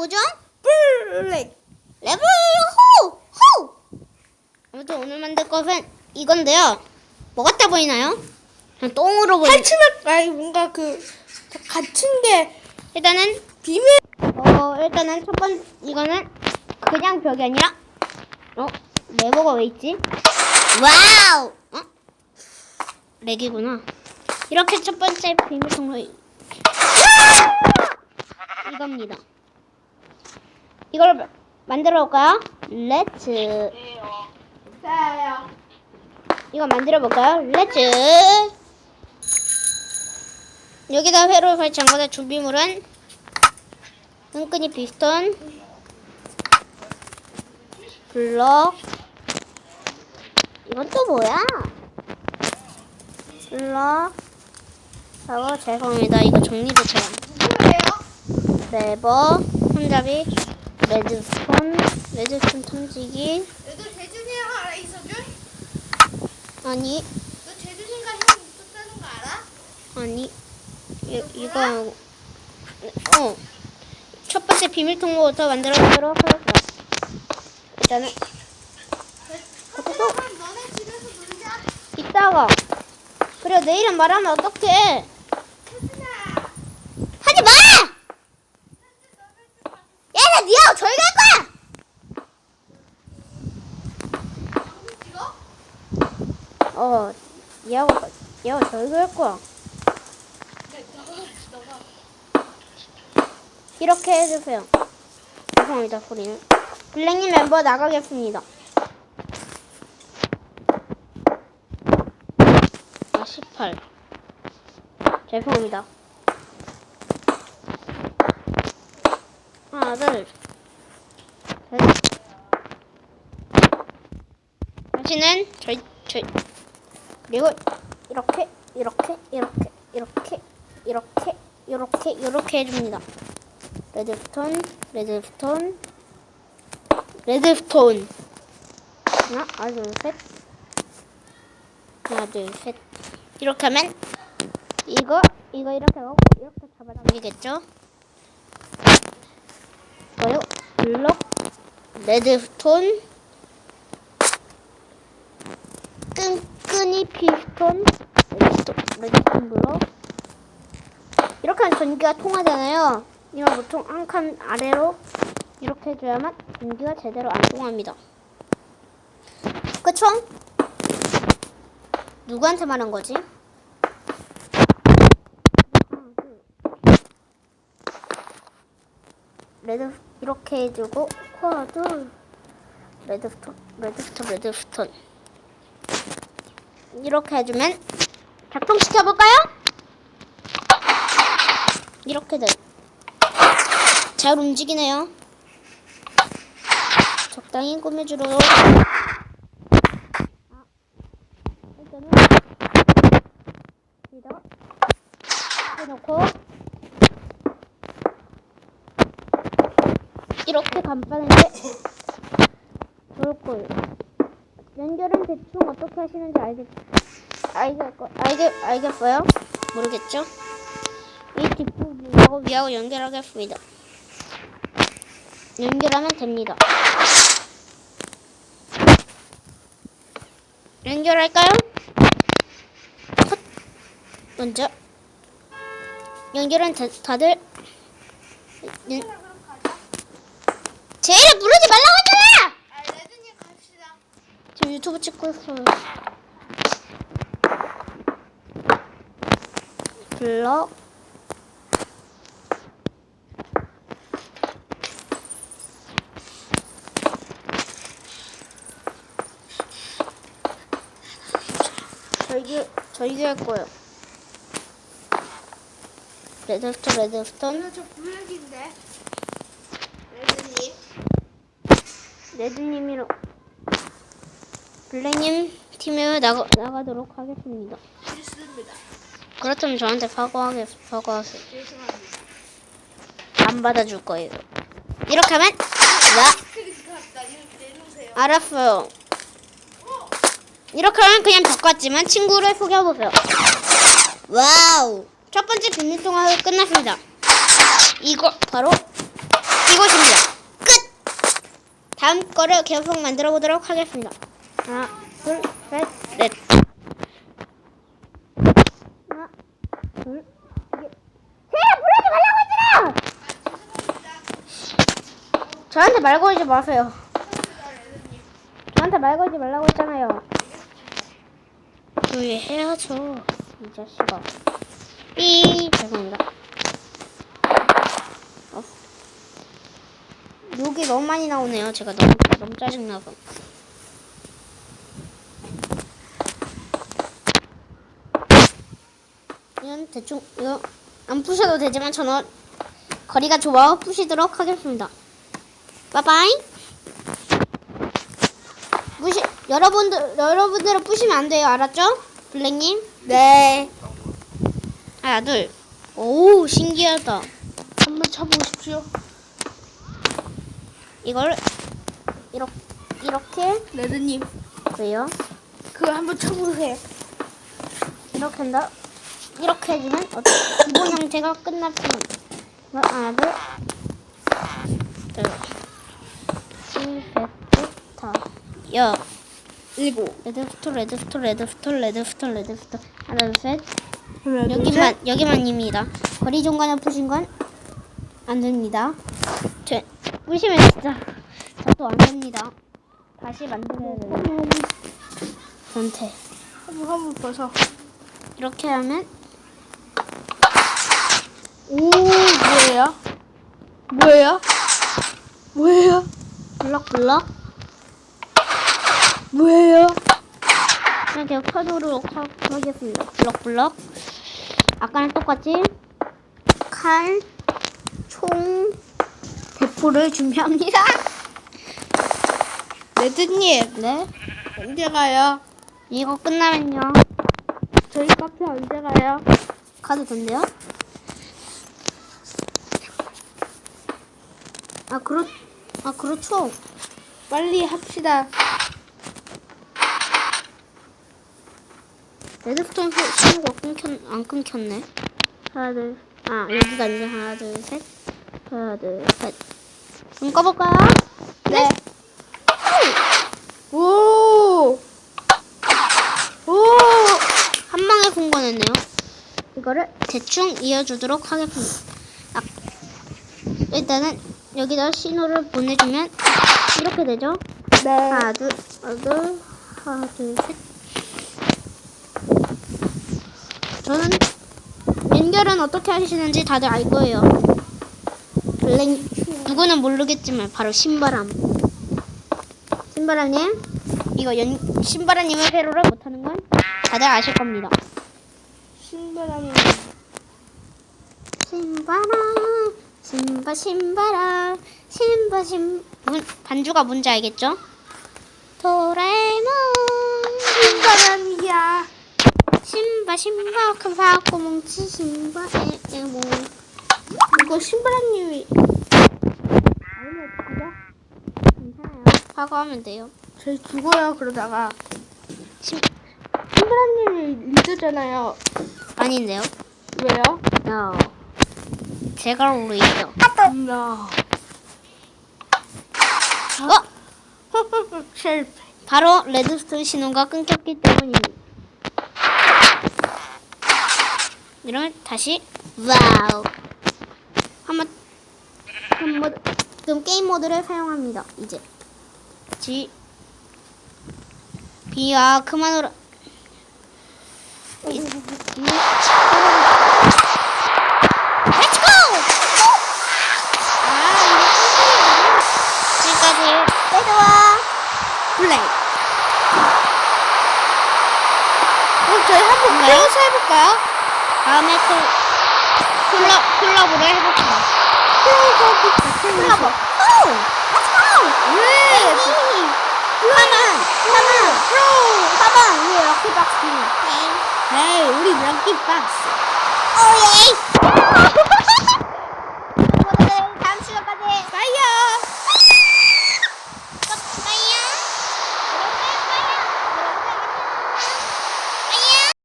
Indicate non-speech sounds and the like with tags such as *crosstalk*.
뭐죠? 블랙. 레벨 호! 호! 아무튼 오늘 만들 것은 이건데요. 뭐 같아 보이나요? 그냥 똥으로 보이. 탈출할 아니 뭔가 그 갇힌 게 일단은 비밀. 어 일단은 첫 번 이거는 그냥 벽이 아니라 어 레버가 왜 있지? 와우! 어? 렉이구나. 이렇게 첫 번째 비밀 통로 이겁니다. 이걸 마- 만들어 볼까요? 렛츠 자요. 이거 만들어 볼까요? 렛츠 여기다 회로 거다 준비물은 끈끈이 피스톤 블럭 이건 또 뭐야? 블럭 하고 죄송합니다 이거 정리도 잘 뭐예요? 레버 손잡이 레드스톤 레드스톤 ton지기 너도 재준이랑 알아 이서준? 아니 너 재준이가 형 있었다는 거 알아? 아니 이, 이거 어. 첫 번째 비밀 통로부터 만들어 보도록 하겠습니다. 일단은 너네 집에서 놀자. 이따가 그리고 내일은 말하면 어떡해? 재준아. 하지 마! 얘는 니하고 저기 갈 찍어? 거야! 어, 얘하고, 얘하고 저기 갈 거야. 이렇게 해주세요. 죄송합니다, 소리는. 블랙님 멤버 나가겠습니다. 아, 18. 죄송합니다. 하나, 둘, 셋. 당신은 저희, 저희, 그리고 이렇게, 이렇게, 이렇게, 이렇게, 이렇게, 이렇게, 이렇게 해줍니다. 레드스톤, 레드스톤, 레드스톤. 하나, 둘, 셋. 하나, 둘, 셋. 이렇게 하면 이거, 이거 이렇게 하고 이렇게 잡아당기겠죠? 그리고 블록, 레드스톤, 끈끈 이 피스톤, 레드스톤 블록. 이렇게 하면 전기가 통하잖아요. 이만 보통 한 칸 아래로 이렇게 해줘야만 전기가 제대로 안 통합니다. 그쵸? 누구한테 말한 거지? 레드 이렇게 해주고 코어도 레드스톤 레드스톤 레드스톤 이렇게 해주면 작동시켜 볼까요? 이렇게 돼. 잘 움직이네요. 적당히 꾸며주도록. 아, 일단은 여기다가 해놓고 이렇게 감싸는 게 좋을 거예요. 연결은 대충 어떻게 하시는지 알겠, 알겠, 알겠, 알겠어요? 모르겠죠? 이 뒷부분하고 위하고 연결하겠습니다. 연결하면 됩니다. 연결할까요? 컷. 먼저 연결은 다, 다들 연, 제 이름 부르지 말라고 했잖아! 아 레준이 갑시다. 지금 유튜브 찍고 있어요. 블럭 저기 저기 할 거예요. 레드스톤 레드스톤 이거 저 블랙인데. 레준이. 레드님이로 블랙님 팀에 나가 나가도록 하겠습니다. 싫습니다. 그렇다면 저한테 사과하게 사과하세요. 죄송합니다. 안 받아줄 거예요. 이렇게 하면 나. 알았어요. 이렇게 하면 그냥 벽 같지만 친구를 소개해보세요. 와우. 첫 번째 비밀 통화가 끝났습니다. 이거 바로 이거 이것입니다. 끝! 다음 거를 계속 만들어 보도록 하겠습니다. 하나, 둘, 셋, 넷. 하나, 둘, 셋. 쟤 부르지 말라고 했잖아! 저한테 말 걸지 마세요. 저한테 말 걸지 말라고 했잖아요. 조용해야죠, 이 자식아. 삐, 죄송합니다. 어. 욕이 너무 많이 나오네요. 제가 너무 너무 짜증나서. 이건 대충 이거 안 부셔도 되지만 저는 거리가 좋아 부시도록 하겠습니다. 빠바이. 부시 여러분들 여러분들은 부시면 안 돼요. 알았죠? 블랙님. 네. 하나 둘. 오 신기하다. 한번 쳐보십시오. 이걸 이렇게 이렇게 레드님, 왜요? 그거 한번 쳐보세요. 이렇게 한다. 이렇게 해주면 어, 기본 형태가 끝났습니다. 하나, 둘, 둘, 셋, 넷, 다, 여, 일곱. 레드스톤, 레드스톤, 레드스톤, 레드스톤, 레드스톤. 하나, 둘, 셋. 하나, 둘, 여기만, 셋. 여기만입니다. 거리 중간에 푸신 건 안 됩니다. 저, pu시면 진짜 저도 안 됩니다. 다시 만들어야 돼요. 전태. 한번 한번 벗어. 이렇게 하면 오, 뭐예요? 뭐예요? 뭐예요? 블럭블럭 뭐예요? 그냥 계속 펴도록 하- 하겠습니다. 블럭블럭 아까랑 똑같이 칼, 총, 대포를 준비합니다. *laughs* 레드님, 네, 언제 가요? 이거 끝나면요. 저희 카페 언제 가요? 가도 된대요? 아 그렇 아 그렇죠. 빨리 합시다. 레드스톤 신호가 끊겼 안 끊겼네. 하나 둘. 아 여기가 이제 하나 둘 셋. 하나 둘 셋. 그럼 꺼볼까요? 네. 오! 오! 한 방에 공건했네요. 이거를 대충 이어주도록 하겠습니다. 아, 일단은 여기다 신호를 보내주면 이렇게 되죠. 네. 하나 둘 하나 둘 하나 둘 셋. 저는 연결은 어떻게 하시는지 다들 알 거예요. 블랙 누구는 모르겠지만 바로 신바람. 신바람님 이거 연 신바람님의 회로를 못하는 건 다들 아실 겁니다. 신바람이 신바람 신바 신바람 신바 신 문, 반주가 뭔지 알겠죠? 도라에몽 신바람이야. 신바 신바 큰 사고 뭉치 신바 에에몽 이거 신바람님이 괜찮아요. 사과하면 돼요. 저희 죽어요 그러다가 신 신바람님이 리드잖아요. 아닌데요? 왜요? No. 제가 우리죠. No. 어? *laughs* 실패. 바로 레드스톤 신호가 끊겼기 때문입니다. 이러면 다시 와우. 한번 한번 그럼 게임 모드를 사용합니다. 이제 지 비야 그만으로 이- 이- 플레이. 그럼 저희 한번 네. 플레이서 해볼까요? 다음에 콜, 콜라, 콜라보를 해볼게요. 플레이서 해볼까? 플레이서. 왜? 하만, 하만, 하만, 왜 럭키박스? 에이, 우리 럭키박스. 오예! *laughs*